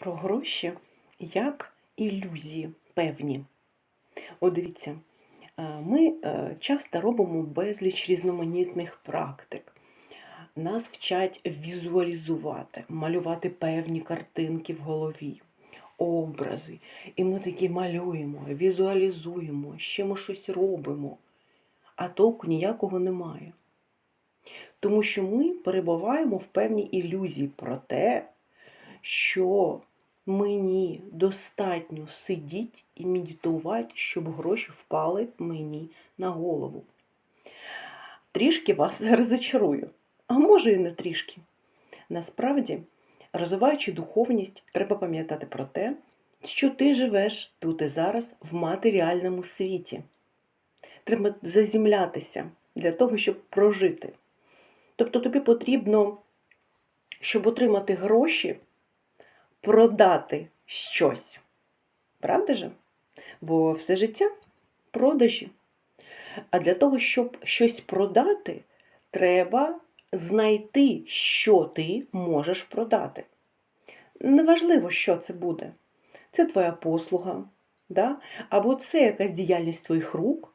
про гроші як ілюзії певні. От дивіться, е, ми е, часто робимо безліч різноманітних практик. Нас вчать візуалізувати, малювати певні картинки в голові, образи. І ми такі малюємо, візуалізуємо, ще ми щось робимо, а толку ніякого немає. Тому що ми перебуваємо в певній ілюзії про те, що мені достатньо сидіти і медитувати, щоб гроші впали мені на голову. Трішки вас розочарую, а може і не трішки. Насправді, розвиваючи духовність, треба пам'ятати про те, що ти живеш тут і зараз в матеріальному світі. Треба заземлятися для того, щоб прожити. Тобто тобі потрібно, щоб отримати гроші, продати щось. Правда же? Бо все життя продажі. А для того, щоб щось продати, треба знайти, що ти можеш продати. Неважливо, що це буде. Це твоя послуга, да? або це якась діяльність твоїх рук.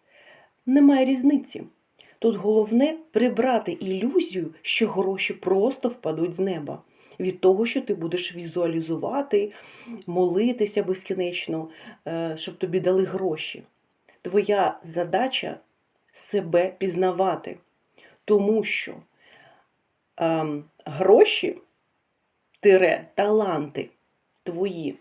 Немає різниці. Тут головне прибрати ілюзію, що гроші просто впадуть з неба. Від того, що ти будеш візуалізувати, молитися безкінечно, е, щоб тобі дали гроші. Твоя задача себе пізнавати, тому що ем, гроші, тире, таланти твої